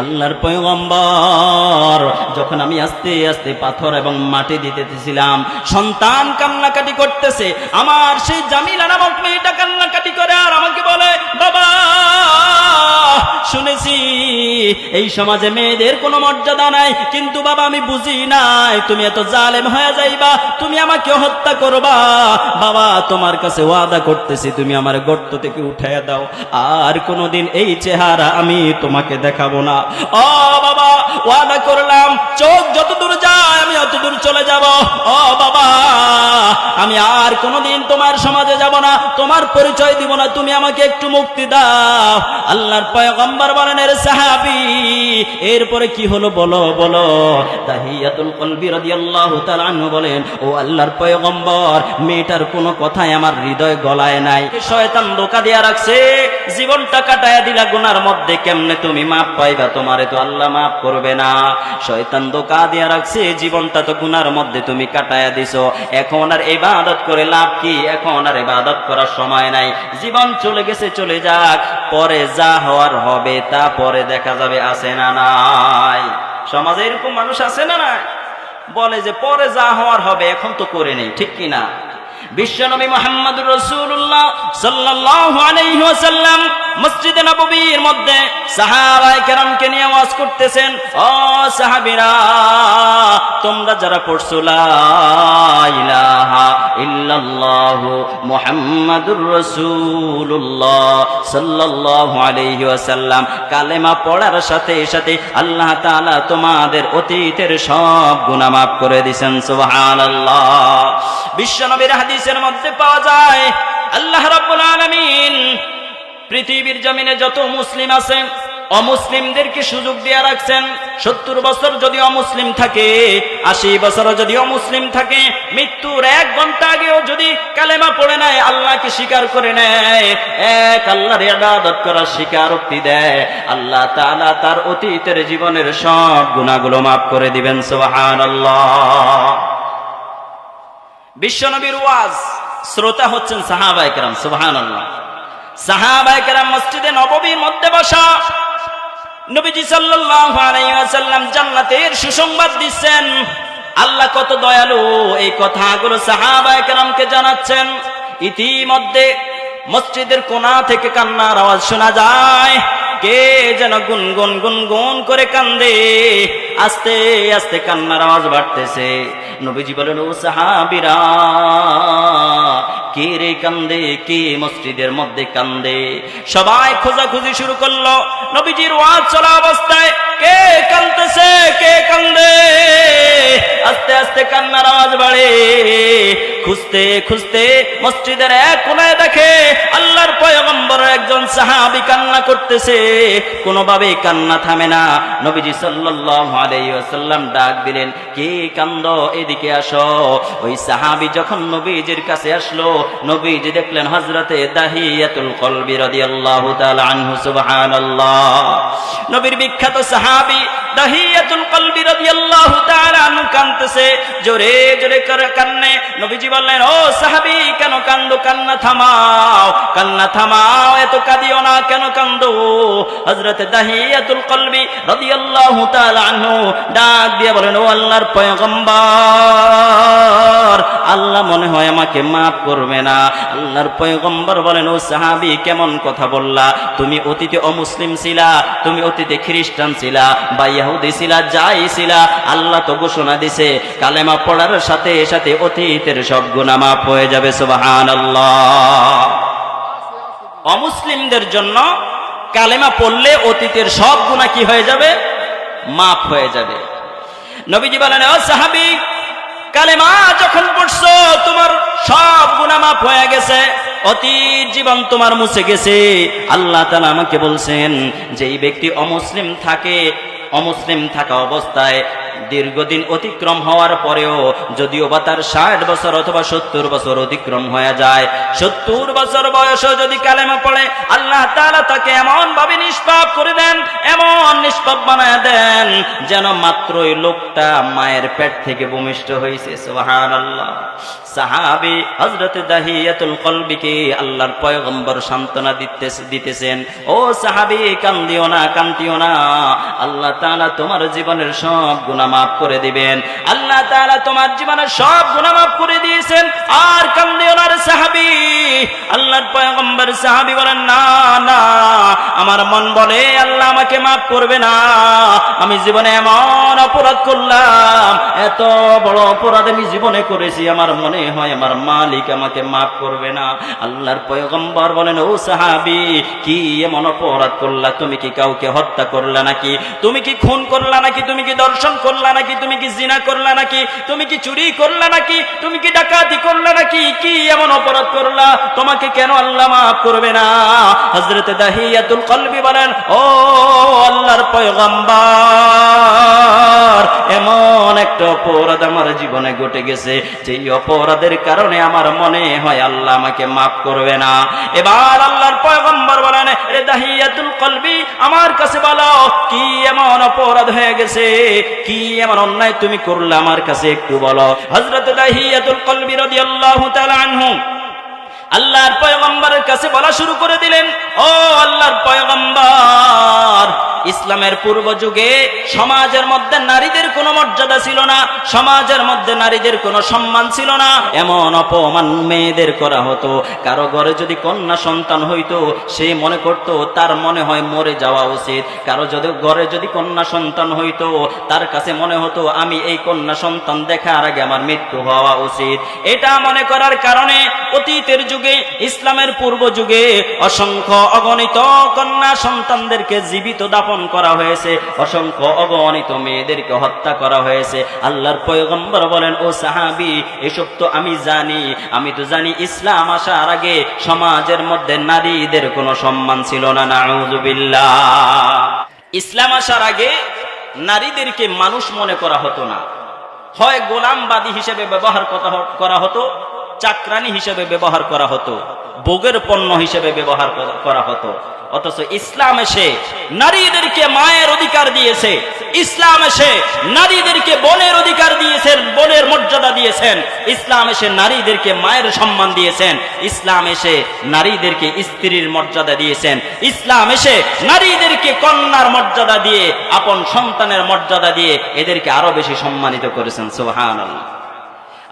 আল্লাহর পয়গম্বর। যখন আমি আস্তে আস্তে পাথর এবং মাটি দিতেছিলাম, সন্তান কান্নাকাটি করতেছে, আমার সেই জামিলা নামক মেয়েটা কান্নাকাটি করে আর আমাকে বলে, বাবা, শুনেছি, এই সমাজে মেয়েদের কোনো মর্যাদা নাই, কিন্তু বাবা, আমি বুঝি নাই, তুমি এত জালেম হয়ে যাইবা, তুমি আমাকে হত্যা করবা। বাবা, তোমার কাছে ওয়াদা করতেছি, তুমি আমার গর্ত থেকে উঠাইয়া দাও, আর কোনোদিন এই চেহারা আমি তোমাকে দেখাবো না। ও বাবা, ওয়াদা করলাম, চোখ যত দূর যায় আমি অত দূর চলে যাব। ও বাবা, আমি আর তোমার সমাজে যাব না, তোমার পরিচয় দিব না, তুমি আমাকে একটু মুক্তি দাও। আল্লাহর পয়গম্বর বলেন, এর সাহাবি, এরপরে কি হলো বলো বলো। তাহিয়াতুল কলবি বলেন, ও আল্লাহর পয়গম্বর, মেয়েটার কোনো কথাই আমার হৃদয় গলায় নাই। শয়তান ধোকা দিয়া রাখছে, জীবনটা কাটায়া দিলা, গুনার মধ্যে কেমনে তুমি মাপ পাইবা? তোমারে তো আল্লাহ মাফ করবে না। শয়তান ধোকা দিয়া রাখছে, জীবনটা তো গুনার মধ্যে তুমি কাটায়া দিছো। এখন আর ইবাদত করে লাভ কি? এখন আর ইবাদত করার সময় নাই। জীবন চলে গেছে, চলে যাক। পরে যা হওয়ার হবে, তা পরে দেখা যাবে, আছে না নাই। সমাজে এরকম মানুষ আছে না নাই? বলে যে, পরে যা হওয়ার হবে, এখন তো করে নেই। ঠিক কি না বিশ্বনবী মোহাম্মদ রসুল্লাহ সাল্লাল্লাহু আলাইহি ওয়াসাল্লাম মসজিদে নববীর মধ্যে সাহাবায়ে কেরামকে নিয়ে ওয়াজ করতেছেন, ও সাহাবীরা, তোমরা যারা পড়ছো ইল্লাল্লাহু মুহাম্মাদুর কালেমা পড়ার সাথে সাথে আল্লাহ তাআলা তোমাদের অতীতের সব গুনাহ মাফ করে দিবেন সুবহানাল্লাহ। বিশ্বনবীর হাদিসের মধ্যে পাওয়া যায়, আল্লাহ রাব্বুল আলামিন পৃথিবীর জমিনে যত মুসলিম আছে, অমুসলিমদেরকে সুযোগ দিয়ে রাখছেন। সত্তর বছর যদি অমুসলিম থাকে, আশি বছর যদি অমুসলিম থাকে, মৃত্যুর এক ঘণ্টা আগেও যদি কালেমা পড়ে নেয়, আল্লাহকে স্বীকার করে নেয়, এক আল্লাহর ইবাদত করার স্বীকারোক্তি দেয়। আল্লাহ তাআলা তার অতীতের জীবনের সব গুনাহগুলো মাফ করে দিবেন, সুবহানাল্লাহ। বিশ্বনবীর ওয়াজ শ্রোতা হচ্ছেন সাহাবায়ে কেরাম, সুবহানাল্লাহ। সাহাবায়ে কেরাম মসজিদে নববীর মধ্যে বসা নবীজি সাল্লাল্লাহু আলাইহি ওয়াসাল্লাম জান্নাতের সুসংবাদ দিচ্ছেন। আল্লাহ কত দয়ালু, এই কথাগুলো সাহাবায়ে কেরামকে জানাচ্ছেন। ইতিমধ্যে মসজিদের কোণা থেকে কান্নার আওয়াজ শোনা যায়। কে যেন গুনগুন গুনগুন করে কান্দে। আস্তে আস্তে কান্নার আওয়াজ বাড়তেছে। নবীজি বলেন, ও সাহাবিরা, কে রে কান্দে, কে মসজিদের মধ্যে কান্দে? সবাই খোঁজাখুঁজি শুরু করল। নবীজির ওয়াজ চলা অবস্থায় কে কান্দতেছে কে কান্দে? আস্তে আস্তে কান্নার আওয়াজ বাড়ে খুঁজতে খুঁজতে মসজিদের এক কোনায় দেখে আল্লাহর পয়গম্বর একজন সাহাবি কান্না করতেছে। কোনোভাবে কান্না থামে না। নবীজি ওয়াসাল্লাম ডাক দিলেন, কে কান্দ? এদিকে আসো। ওই সাহাবি যখন নবীজির কাছে আসলো, নবীজি দেখলেন হযরতে দাহিয়াতুল কলবি রাদিয়াল্লাহু তাআলা আনহু, সুবহানাল্লাহ। নবীর বিখ্যাত সাহাবি দাহিয়াতুল কলবি রাদিয়াল্লাহু তাআলা আনহু কাঁদতেছে। জোরে জোরে করে কান্নে নবীজি বললেন ও সাহাবি কান্দো, কান্না থামাও কান্না থামাও, এত কাঁদিও না, কেন কান্দো হযরত দাহিয়াতুল কলবি রাদিয়াল্লাহু তাআলা আনহু ডাক দিয়ে বলেন, ও আল্লাহর পয়গম্বর, আল্লাহ মনে হয় আমাকে মাফ করবে না। আল্লাহর পয়গম্বর বলেন, ও সাহাবি, কেমন কথা বললা? তুমি অতীতে অমুসলিম ছিলা, তুমি অতীতে খ্রিস্টান ছিলা, বা ইহুদি ছিলা, যাই ছিলা, আল্লাহ তো ঘোষণা দিছে, কালেমা পড়ার সাথে সাথে অতীতের সব গুনাহ মাফ হয়ে যাবে অমুসলিমদের জন্য কালেমা পড়লে অতীতের সব গুনাহ কি হয়ে যাবে? মাফ হয়ে যাবে। নবীজি বলেন, ও সাহাবি, কালেমা যখন পড়ছো, তোমার সব গুনাহ মাফ হয়ে গেছে। অতীত জীবন তোমার মুছে গেছে। আল্লাহ তাআলা আমাকে বলছেন যে এই ব্যক্তি অমুসলিম থাকে, অমুসলিম থাকা অবস্থায় দীর্ঘদিন অতিক্রম হওয়ার পরেও যদিও বা তার ষাট বছর অথবা সত্তর বছর অতিক্রম হয়ে যায়, সত্তর বছর বয়সও যদি কালেমা পড়ে, আল্লাহ তাআলা তাকে এমন ভাবে নিষ্পাপ করে দেন, এমন নিষ্পাপ বানায় দেন যেন মাত্র ওই লোকটা মায়ের পেট থেকে ভূমিষ্ঠ হয়েছে সোহান আল্লাহ সাহাবি হজরত দাহিয়াতুল কলবিকে আল্লাহর পয়গম্বর সান্ত্বনা দিতেছে দিতেছেন, ও সাহাবি, কান্দিও না কান্দিও না। আল্লাহ তাআলা তোমার জীবনের সব গুনাহ মাফ করে দিবেন। আল্লাহ তাআলা তোমার জীবনের সব গুনাহ মাফ করে দিয়েছেন। আর কান্দিও না রে সাহাবি। আল্লাহর পয়গম্বর সাহাবি বলেন, না না, আমার মন বলে আল্লাহ আমাকে মাফ করবে না। আমি জীবনে এমন অপরাধ করলাম, এত বড় অপরাধ আমি জীবনে করেছি, আমার মনে হয় আমার মালিক আমাকে মাফ করবে না। আল্লাহর পয়গম্বর বলেন, ও সাহাবি, কি এমন অপরাধ করলা? তুমি কি কাউকে হত্যা করলা নাকি? তুমি কি খুন করলা নাকি? তুমি কি দর্শন করলা নাকি? তুমি কি জিনা করলা নাকি? তুমি কি চুরি করলা নাকি? তুমি কি ডাকাতি করলা নাকি? কি এমন অপরাধ করলা? তোমাকে কেন আল্লাহ মাফ করবে না? হজরত দাহিয়াতুল কলবি বলেন, ও আল্লাহর পয়গম্বর, এমন একটা অপরাধ আমার জীবনে ঘটে গেছে, যেই অপরাধের কারণে আমার মনে হয় আল্লাহ আমাকে মাফ করবে না। এবার আল্লাহর পয়গম্বর বলেন রে দাহিয়াতুল কলবি, আমার কাছে বলো, কি এমন অপরাধ হয়ে গেছে? কি এমন অন্যায় তুমি করলে আমার কাছে একটু বলো। হজরত আনহু আল্লাহর পয়গম্বরের কাছে বলা শুরু করে দিলেন, ও আল্লাহর পয়গম্বর ইসলামের পূর্ব যুগে সমাজের মধ্যে নারীদের কোনো মর্যাদা ছিল না, সমাজের মধ্যে নারীদের কোনো সম্মান ছিল না। এমন অপমান মেয়েদের করা হতো। কারও ঘরে যদি কন্যা সন্তান হইতো, সে মনে করত তার মনে হয় মরে যাওয়া উচিত। কারও যদি ঘরে যদি কন্যা সন্তান হইতো, তার কাছে মনে হতো, আমি এই কন্যা সন্তান দেখার আগে আমার মৃত্যু হওয়া উচিত। এটা মনে করার কারণে অতীতের যুগে, ইসলামের পূর্ব যুগে অসংখ্য অগণিত কন্যা সন্তানদেরকে জীবিত দাপন করা হয়েছে। অসংখ্য অগণিত মেয়েদেরকে হত্যা করা হয়েছে। আল্লাহর পয়গম্বর বলেন, ও সাহাবি, এসব তো আমি জানি। আমি তো জানি ইসলাম আসার আগে সমাজের মধ্যে নারীদের কোনো সম্মান ছিল না। নাউজুবিল্লাহ। ইসলাম আসার আগে নারীদেরকে মানুষ মনে করা হতো না। হয় গোলামবাদী হিসেবে ব্যবহার করা হতো চাকরানি হিসেবে ব্যবহার করা হতো, ভোগের পণ্য হিসেবে ব্যবহার করা- হতো। অথচ ইসলাম এসে নারীদেরকে মায়ের অধিকার দিয়েছে। ইসলাম এসে নারীদেরকে বনের অধিকার দিয়েছেন, বনের মর্যাদা দিয়েছেন। ইসলাম এসে নারীদেরকে মায়ের সম্মান দিয়েছেন। ইসলাম এসে নারীদেরকে স্ত্রীর মর্যাদা দিয়েছেন। ইসলাম এসে নারীদেরকে কন্যার মর্যাদা দিয়ে, আপন সন্তানের মর্যাদা দিয়ে এদেরকে আরও বেশি সম্মানিত করেছেন। সোহান আল্লাহ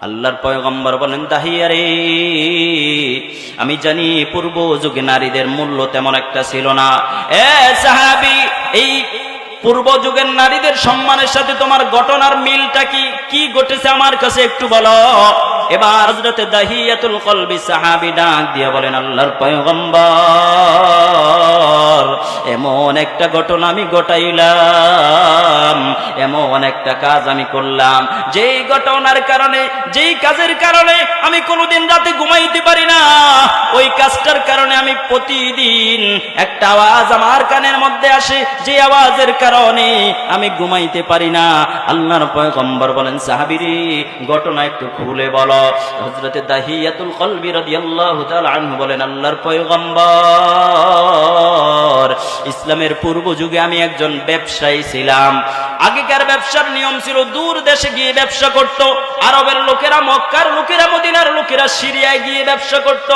আল্লাহর পয়গম্বর বলেন, দাহিয়ারে, আমি জানি পূর্ব যুগে নারীদের মূল্য তেমন একটা ছিল না। এ সাহাবি, এই পূর্ব যুগের নারীদের সম্মানের সাথে তোমার ঘটনার মিলটা কি? কি ঘটেছে আমার কাছে একটু বলো। এবার হযরতে দাহিয়াতুল কলবি সাহাবি ডাক দিয়ে বলেন, আল্লাহর পয়গম্বর, এমন একটা ঘটনা আমি ঘটাইলাম, এমন একটা কাজ আমি করলাম। যেই ঘটনার কারণে, যেই কাজের কারণে আমি কোনোদিন রাতে ঘুমাইতে পারি না, ওই কাজটার কারণে আমি প্রতিদিন একটা আওয়াজ আমার কানের মধ্যে আসে, যে আওয়াজের কারণে আমি ঘুমাইতে পারি না। আল্লাহর পয়গম্বর বলেন সাহাবিরি ঘটনা একটু খুলে বলো। হযরতে দাহিয়াতুল কলবি রাদিয়াল্লাহু তাআলা আনহু বলেন, আল্লাহর পয়গম্বর, ইসলামের পূর্ব যুগে আমি একজন ব্যবসায়ী ছিলাম। আগেকার ব্যবসার নিয়ম ছিল, দূর দেশে গিয়ে ব্যবসা করত, আরবের লোকেরা, মক্কার লোকেরা, মদিনার লোকেরা সিরিয়ায় গিয়ে ব্যবসা করত।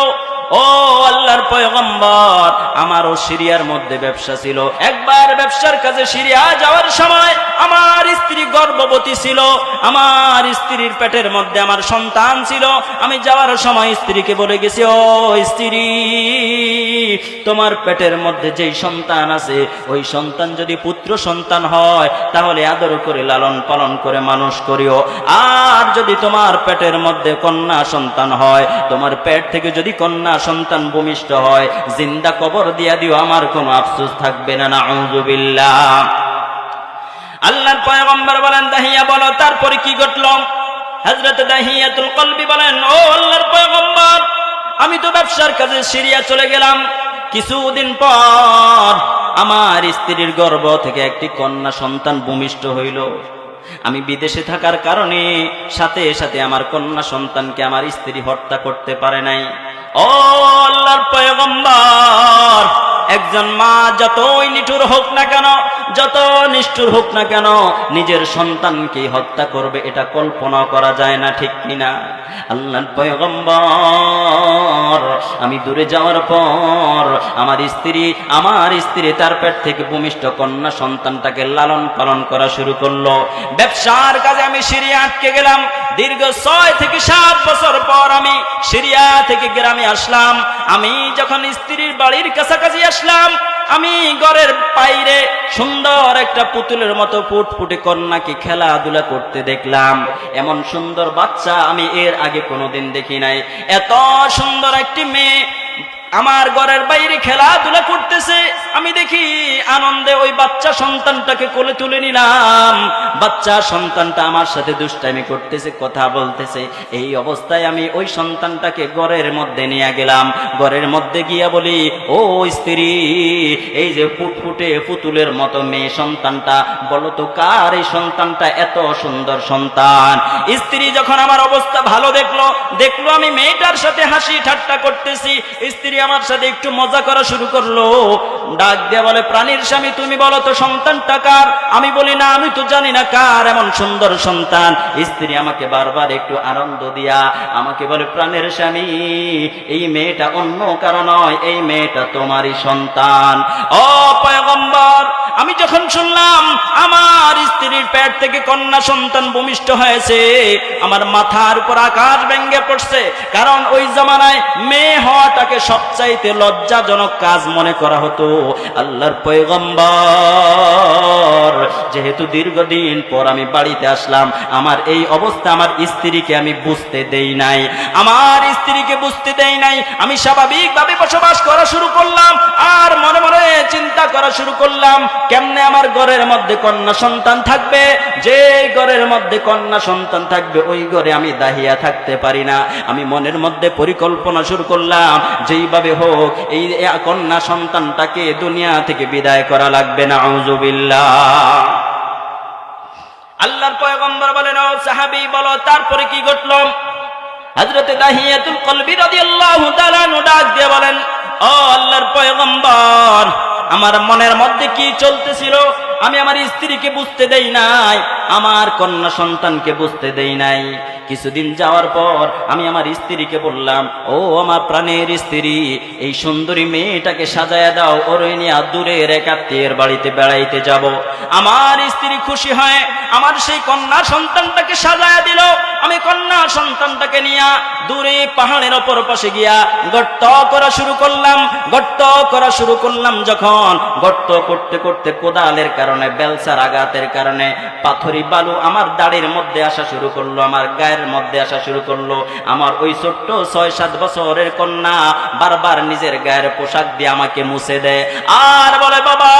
ও আল্লাহর পয়গম্বর, আমারও সিরিয়ার মধ্যে ব্যবসা ছিল। একবার ব্যবসার কাজে সিরিয়া যাওয়ার সময় আমার স্ত্রী গর্ভবতী ছিল। আমার স্ত্রীর পেটের মধ্যে আমার সন্তান ছিল। আমি যাওয়ার সময় স্ত্রীকে বলে গেছি, ও স্ত্রী, তোমার পেটের মধ্যে যেই সন্তান আছে, ওই সন্তান যদি পুত্র সন্তান হয়, তাহলে আদর করে, লালন পালন করে মানুষ করিও। আর যদি তোমার পেটের মধ্যে কন্যা সন্তান হয়, তোমার পেট থেকে যদি কন্যা সন্তান ভূমিষ্ঠ হয়, জিন্দা কবর দিয়া দিও, আমার কোনো আফসোস থাকবে না নাউজুবিল্লাহ আল্লাহর পয়গম্বর বলেন, দাহিয়া বলো, তারপরে কি ঘটলো? হযরত দাহিয়াতুল কলবি বলেন, ও আল্লাহর পয়গম্বর, আমি তো ব্যবসার কাজে সিরিয়া চলে গেলাম। কিছুদিন পর আমার স্ত্রীর গর্ভ থেকে একটি কন্যা সন্তান ভূমিষ্ঠ হইল। আমি বিদেশে থাকার কারণে সাথে সাথে আমার কন্যা সন্তানকে আমার স্ত্রী হত্যা করতে পারে নাই। একজন মা যতই নিঠুর হোক না কেন যত নিষ্ঠুর হোক না কেন, নিজের সন্তানকে হত্যা করবে এটা কল্পনা করা যায় না, ঠিক কিনা আল্লাহর পয়গম্বর, আমি দূরে যাওয়ার পর আমার স্ত্রী আমার স্ত্রী তার পেট থেকে ভূমিষ্ঠ কন্যা সন্তানটাকে লালন পালন করা শুরু করল। ব্যবসার কাজে আমি সিরিয়া আটকে গেলাম দীর্ঘ ছয় থেকে সাত বছর পর আমি সিরিয়া থেকে গ্রামে আসলাম। আমি যখন স্ত্রীর বাড়ির কাছাকাছি আসলাম, আমি ঘরের বাইরে সুন্দর একটা পুতুলের মতো ফুটফুটে কন্যাকে খেলাধুলা করতে দেখলাম। এমন সুন্দর বাচ্চা আমি এর আগে কোনোদিন দেখি নাই। এত সুন্দর একটি মেয়ে আমার ঘরের বাইরে খেলাধুলা করতেছে। আমি দেখি আনন্দে ওই বাচ্চা সন্তানটাকে কোলে তুলে নিলাম। বাচ্চা সন্তানটা আমার সাথে দুষ্টামি করতেছে, কথা বলতেছে। এই অবস্থায় আমি ওই সন্তানটাকে ঘরের মধ্যে নিয়ে গেলাম। ঘরের মধ্যে গিয়া বলি, ও স্ত্রী, এই যে ফুটফুটে পুতুলের মতো মেয়ে সন্তানটা, বলো তো কার এই সন্তানটা এত সুন্দর সন্তান? স্ত্রী যখন আমার অবস্থা ভালো দেখল দেখল আমি মেয়েটার সাথে হাসি ঠাট্টা করতেছি। স্ত্রী আমার সাথে একটু মজা করা শুরু করল। ডাক দিয়ে বলে, প্রাণীর স্বামী, তুমি বলো তো সন্তানটা কার? আমি বলি, না, আমি তো জানি না কার, এমন সুন্দর সন্তান। স্ত্রী আমাকে বারবার একটু আনন্দ দিয়া আমাকে বলে, প্রাণের স্বামী, এই মেয়েটা অন্য কারও নয়, এই মেয়েটা তোমারই সন্তান। ও পয়গম্বর, আমি যখন শুনলাম আমার স্ত্রীর পেট থেকে কন্যা সন্তান ভূমিষ্ঠ হয়েছে, আমার মাথার উপর আকাশ ভেঙ্গে পড়ছে, কারণ ওই জামানায় মেয়ে হওয়াটাকে সবচাইতে লজ্জাজনক কাজ মনে করা হতো। আল্লাহর পয়গম্বর যেহেতু দীর্ঘদিন পর আমি বাড়িতে আসলাম, আমার এই অবস্থা আমার স্ত্রীকে আমি বুঝতে দেই নাই। আমার স্ত্রীকে বুঝতে দেই নাই। আমি স্বাভাবিকভাবে বসবাস করা শুরু করলাম, আর মনে মনে চিন্তা করা শুরু করলাম, কেমনে আমার ঘরের মধ্যে কন্যা সন্তান থাকবে? যে ঘরের মধ্যে কন্যা সন্তান থাকবে, ওই ঘরে আমি দাহিয়া থাকতে পারি না। আমি মনের মধ্যে পরিকল্পনা শুরু করলাম, যেইভাবে হোক, এই কন্যা সন্তানটাকে দুনিয়া থেকে বিদায় করা লাগবে না আউজুবিল্লাহ আল্লাহর পয়গম্বর বলেন, ও সাহাবি, বলো, তারপরে কি ঘটল? হযরতে দাহিয়াতুল কলবি রাদিয়াল্লাহু তাআলা ডাক দিয়ে বলেন, ও আল্লাহর পয়গম্বর, আমার মনের মধ্যে কি চলতেছিল? আমি আমার স্ত্রীকে বুঝতে দেই নাই। আমার কন্যা সন্তানকে বুঝতে দেই নাই। কিছুদিন যাওয়ার পর আমি আমার স্ত্রীকে বললাম, ও আমার প্রাণের স্ত্রী, এই সুন্দরী মেয়েটাকে সাজায়া দাও, ওর নিয়ে দূরের এক আত্মীয়ের বাড়িতে বেড়াইতে যাব। আমার স্ত্রী খুশি হয়, আমার সেই কন্যা সন্তানটাকে সাজায়া দিল। আমি কন্যা সন্তানটাকে নিয়ে দূরে পাহাড়ের অপর পাশে গিয়া গর্ত করা শুরু করলাম। গর্ত করা শুরু করলাম যখন গর্ত করতে করতে কোদালের কারণে, বেলসার আঘাতের কারণে, পাথরি বালু আমার দাড়ির মধ্যে আসা শুরু করল, আমার গায়ের মধ্যে আসা শুরু করল। আমার ওই ছোট্ট ছয় সাত বছরের কন্যা বারবার নিজের গায়ের পোশাক দিয়ে আমাকে মুছে দেয়। আর বলে, বাবা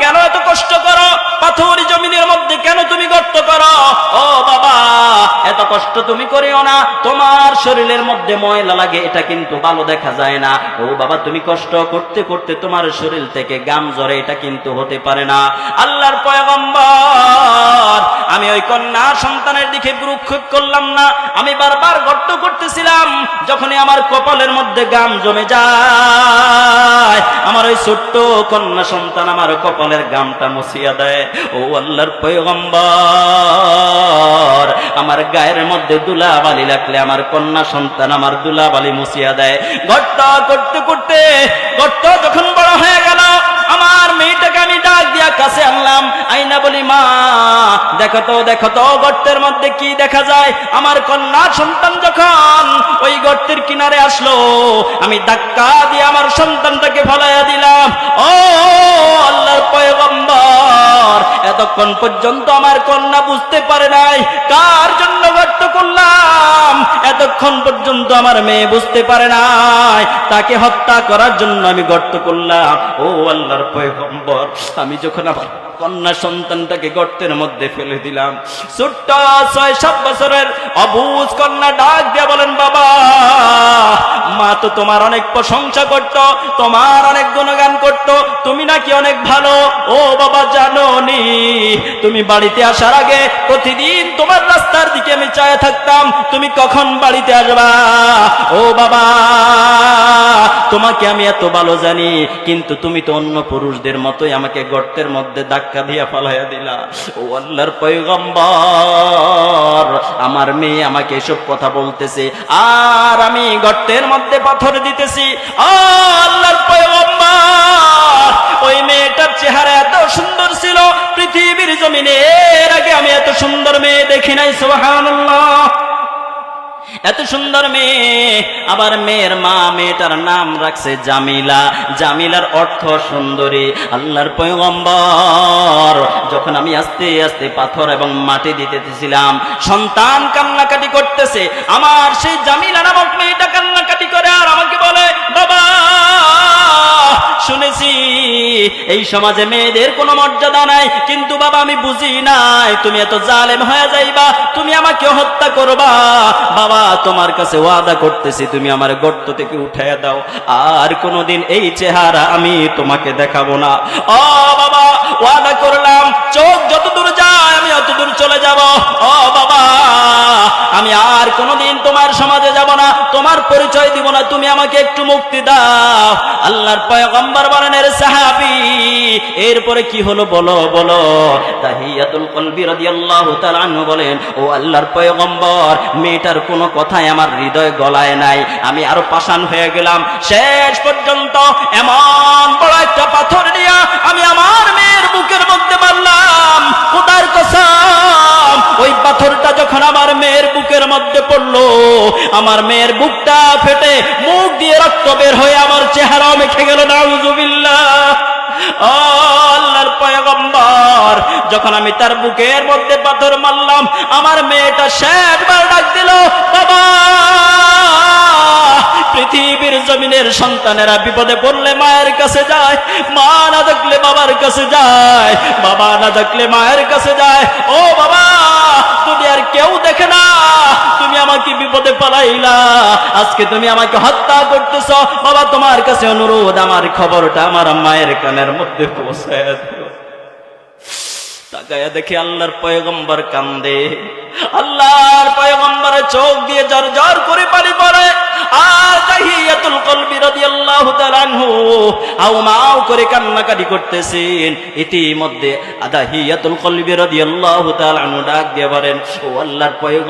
কেন এত কষ্ট করো? পাথরি জমিনের মধ্যে কেন তুমি গর্ত করো? ও বাবা, এত কষ্ট তুমি করিও না। তোমার শরীরের মধ্যে ময়লা লাগে, এটা কিন্তু ভালো দেখা যায় না। ও বাবা, তুমি কষ্ট করতে করতে তোমার শরীর থেকে গাম জ্বরে, এটা কিন্তু হতে পারে না। আল্লাহর পয়গম্বর, আমি ওই কন্যা সন্তানের দিকে গুরুক্ষেপ করলাম না। আমি বারবার গর্ত করতেছিলাম, যখনই আমার কপালের মধ্যে গাম জমে যায়। আমার ওই ছোট্ট কন্যা সন্তান আমার কপালের গামটা মুছিয়া দেয়। ও আল্লাহর পয়গম্বর, আমার গায়ের মধ্যে দুলা বালি লাগলে আমার কন্যা সন্তান আমার দুলা বালি দেয়। গর্ত করতে করতে, গর্ত যখন বড় হয়ে গেল, আমার মেয়েটাকে আমি ডাক দিয়া কাছে আনলাম। আইনা বলি, মা, দেখো তো দেখো তো, গর্তের মধ্যে কি দেখা যায়? আমার কন্যা সন্তান যখন ওই গর্তের কিনারে আসলো, আমি ধাক্কা দিয়ে আমার সন্তানটাকে ফলাইয়া দিলাম। ও এতক্ষণ পর্যন্ত আমার কন্যা বুঝতে পারে নাই কার জন্য ব্যর্থ করলাম। এতক্ষণ পর্যন্ত আমার মেয়ে বুঝতে পারে নাই। তাকে হত্যা করার জন্য আমি গর্ত করলাম। ও আল্লাহর পয়গম্বর, আমি যখন আমার কন্যা সন্তানটাকে গর্তের মধ্যে ফেলে দিলাম, ছোট্ট ছয় সাত বছরের অবুজ কন্যা ডাক দিয়ে বলেন, বাবা, মা তো তোমার অনেক প্রশংসা করত, তোমার অনেক গুণগান করত, তুমি নাকি অনেক ভালো। ও বাবা জানো নি তুমি বাড়িতে আসার আগে প্রতিদিন তোমার রাস্তার দিকে আমি চায় থাকতাম। তুমি কখন বাড়িতে আসবা? ও বাবা, তোমাকে আমি এত ভালো জানি, কিন্তু তুমি তো অন্য পুরুষদের মতোই আমাকে গর্তের মধ্যে ধাক্কা দিয়া ফালাইয়া দিলা। ও আল্লাহর পয়গম্বর, আমার মেয়ে আমাকে এসব কথা বলতেছে, আর আমি গর্তের মধ্যে পাথর দিতেছি। আল্লাহর পয়গম্বর, ওই মেয়েটার চেহারা এত সুন্দর ছিল, পৃথিবীর জমিনে এর আগে আমি এত সুন্দর মেয়ে দেখি নাই, সুবহানাল্লাহ। এত সুন্দর মেয়ে। আবার মেয়ের মা, মেয়েটার নাম রাখছে জামিলা। জামিলার অর্থ সুন্দরী, আল্লাহর পয়গম্বর। যখন আমি আস্তে আস্তে পাথর এবং মাটি দিতেছিলাম, সন্তান কান্নাকাটি করতেছে। আমার সেই জামিলা নামক মেয়েটা কান্নাকাটি করে আর আমাকে বলে, বাবা! শুনেছি, এই সমাজে মেয়েদের কোনো মর্যাদা নাই, কিন্তু বাবা, আমি বুঝি নাই, তুমি এত জালেম হয়ে যাইবা, তুমি আমাকে হত্যা করবা। বাবা, তোমার কাছে ওয়াদা করতেছি, তুমি আমার গর্ত থেকে উঠাইয়া দাও, আর কোনোদিন এই চেহারা আমি তোমাকে দেখাবো না। ও বাবা, ওয়াদা করলাম, চোখ যত দূর যায়, আমি অত দূর চলে যাব। কোনোদিন তোমার সমাজে যাব না, তোমার পরিচয় দিব না, তুমি আমাকে একটু মুক্তি দাও। আল্লাহর পয়গম্বর বলেন, এর সাহাবি, এরপরে কি হলো বলো বলো। তাহিয়াতুল কলবি রাদিয়াল্লাহু তাআলা আনহু বলেন, ও আল্লাহর পয়গম্বর, মেয়েটার কোনো কথাই আমার হৃদয় গলায় নাই, আমি আরও পাষাণ হয়ে গেলাম। শেষ পর্যন্ত এমন বড় একটা পাথর নিয়ে আমি আমার মেয়ের বুকের মধ্যে মারলাম। যখন আমার মেয়ের বুকের মধ্যে পড়ল, আমার মেয়ের বুকটা ফেটে মুখ দিয়ে রক্ত বের হয়ে আমার চেহারাও মেখে গেল পয়গম্বর, যখন আমি তার বুকের মধ্যে পাথর মারলাম, আমার মেয়েটা শেষবার ডাক দিল, বাবা! পৃথিবীর জমিনের সন্তানেরা বিপদে পড়লে মায়ের কাছে যায়, মা না দেখলে বাবার কাছে যায়, বাবা না দেখলে মায়ের কাছে যায়। ও বাবা! আর কেউ দেখে না। তুমি আমাকে বিপদে পালাইলা। আজকে তুমি আমাকে হত্যা করতেছ। বাবা, তোমার কাছে অনুরোধ, আমার খবরটা আমার মায়ের কানের মধ্যে পৌঁছায় তাকায়া দেখি আল্লাহর পয়গম্বর কান্দে। আল্লাহর পয়গম্বরে চোখ দিয়ে জর জর করে পানি পড়ে।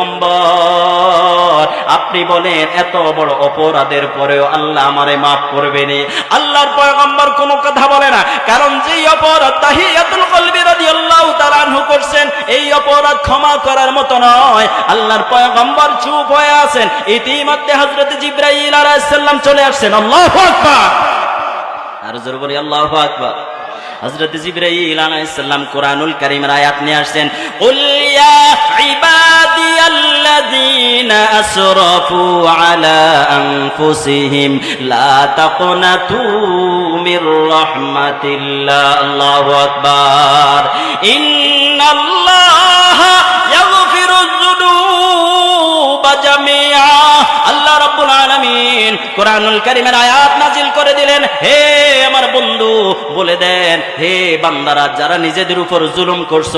আল্লাহর আপনি বলেন, এত বড় অপরাধের পরেও আল্লাহ আমারে মাফ করবেন আল্লাহর পয়গম্বর কোনো কথা বলে না, কারণ যেই অপরাধ তাহিয়াতুল কলবি রাদিয়াল্লাহু তাআলা আনহু করছেন, এই অপরাধ ক্ষমা করার মতো নয়। আল্লাহর পয়গম্বর চুপ হয়ে আছেন। ইতিমধ্যে হযরত জিবরাইল আলাইহিস চলে আসছেন। আল্লাহু আকবার। আর জোর বলি, আল্লাহু আকবার। হযরত জিবরাইল আলাইহিস সালাম কোরআনুল কারীমের আয়াত নিয়ে আসছেন। কুল ইয়া ইবাদিয়াল্লাযীনা আসরাফু আলা আনফুসিহিম, লা তাকনাতু মির রাহমাতিল্লাহ। আল্লাহু আকবার। ইন্নাল্লাহা আল্লাহ কোরআনুল আয়াত নাজিল করে দিলেন। হে আমার বন্ধু, বলে দেন, হে বান্দারা, যারা নিজেদের উপর জুলুম করছ,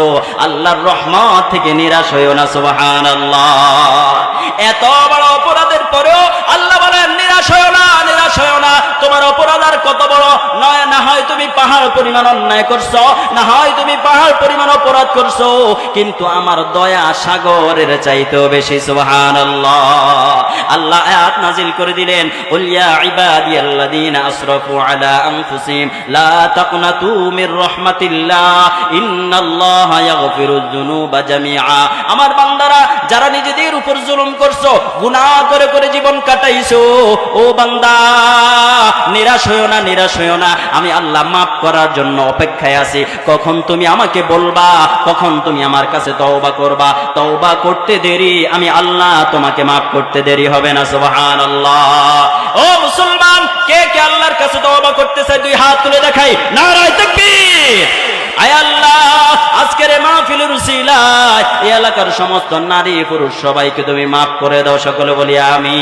আল্লাহর রহমত থেকে নিরাশ হইও না, সুবহানাল্লাহ। এত বড় অপরাধের পরেও আল্লাহ বলেন, নিরাশ হইও না নিরাশ হইও না তোমার অপরাধ আর কত বড় নয়, না হয় তুমি পাহাড় পরিমাণ অন্যায় করছ, না হয় তুমি পাহাড় পরিমাণ অপরাধ করছ, কিন্তু আমার দয়া সাগরের চাইতেও বেশি, সুবহানাল্লাহ। আল্লাহ আয়াত নাজিল করে দিলেন উলিয়া আসরাফু আলা লা ইন্নাল্লাহা জামিআ। আমার বান্দারা, যারা নিজেদের উপর জুলুম করছ, গুনাহ করে করে জীবন কাটাইছো, ও বান্দা নিরাশ হইও না, নিরাশ হইও না। আমি আল্লাহ মাফ করার জন্য অপেক্ষায় আছি। কখন তুমি আমাকে বলবা, কখন তুমি আমার কাছে তওবা করবা। তওবা করতে দেরি, আমি আল্লাহ তোমাকে মাফ করতে দেরি হবে না, সুবহানাল্লাহ। ও মুসলমান, কে কে আল্লাহর কাছে তওবা করতে চায়, দুই হাত তুলে দেখাই। নারায় তাকবীর। আয় আল্লাহ, আজকের এই মাহফিলের উসিলায় এই এলাকার সমস্ত নারী পুরুষ সবাইকে তুমি মাফ করে দাও, সকলে বলি আমি